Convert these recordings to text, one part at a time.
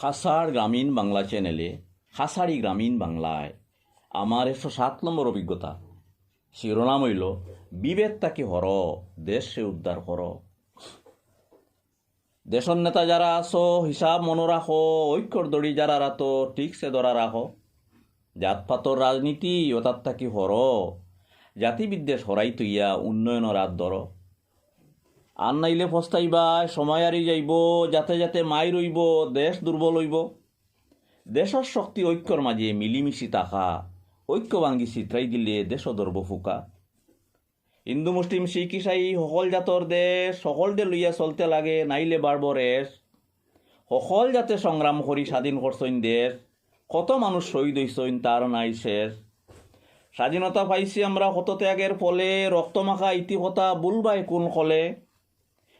খাসাড় গ্রামীণ বাংলা চ্যানেলে খাসাড়ি গ্রামীণ বাংলায় আমার একশো সাত নম্বর অভিজ্ঞতা। শিরোনাম হইল, বিবেক তাকে হর, দেশ সে উদ্ধার কর দেশর নেতা যারা আছো, হিসাব মনে রাখো, ঐক্যর দড়ি যারা রাতো, ঠিক সে ধরা রাখো। জাতপাতর রাজনীতি ওতার থাকি হর? জাতিবিদ্বেষ হরাই তুইয়া উন্নয়নের রাত ধর। আর নাইলে ফস্তাইবা, সময় আরি যাইব, যাতে যাতে মাই রইব, দেশ দুর্বল হইব। দেশর শক্তি ঐক্যর মাঝে মিলিমিশি থাকা ঐক্য ভাঙ্গি চিত্রাই দিলে দেশ ধরব ফুকা। হিন্দু মুসলিম শিখ, ইসাই, সকল জাতর দেশ সকলদের লইয়া চলতে লাগে, নাইলে বাড়ব রেশ সকল জাতে সংগ্রাম করি স্বাধীন করছইন দেশ, কত মানুষ শহীদ হইছইন তার নাই শেষ। স্বাধীনতা পাইছি আমরা কত ত্যাগের ফলে রক্তমাখা ইতিকথা বুলবাই কোন কলে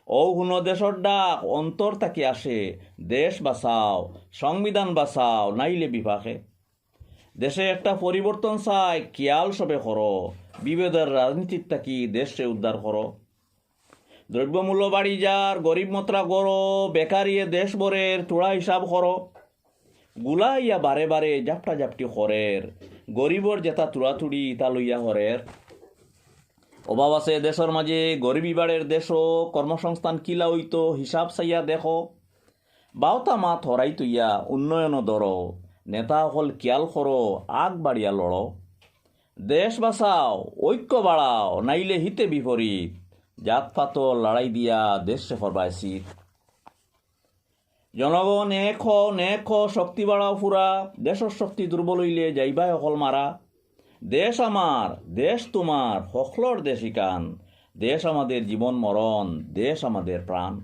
ও দেশর ডাক, অন্তর তাকে আসে। দেশ বাঁচাও, সংবিধান বাঁচাও, নাইলে বিভাগে দেশে একটা পরিবর্তন চাই, খেয়াল সবে করো। বিভেদের রাজনীতির তাকি দেশে উদ্ধার করো দ্রব্যমূল্য বাড়ি যার গরিব মত্রা গড়ো বেকারিয়ে দেশ বরের তোড়া হিসাব করো গুলাইয়া বারে বারে জাপটা জাপটি হরের গরিবর যেটা তুড়াতুড়ি তা লইয়া হরের অভাব আছে দেশের মাঝে গরিবী বাড়ের দেশও কর্মসংস্থান কিলা হইতো হিসাব চাইয়া দেখো। বাউতা মাত হরাই তুইয়া, উন্নয়ন দর নেতা হল খেয়াল করো আগ বাড়িয়া লড়ো দেশ বাঁচাও, ঐক্য বাড়াও নাইলে হিতে বিপরীত জাত পাতল লড়াই দিয়া দেশ সে ফরবাইছিত জনগণ এক নেক শক্তি বাড়াও ফুরা দেশর শক্তি দুর্বল হইলে যাইবাই অকল মারা দেশ আমার দেশ তোমার হকলর দেশিকান। দেশ আমাদের জীবন মরণ দেশ আমাদের প্রাণ।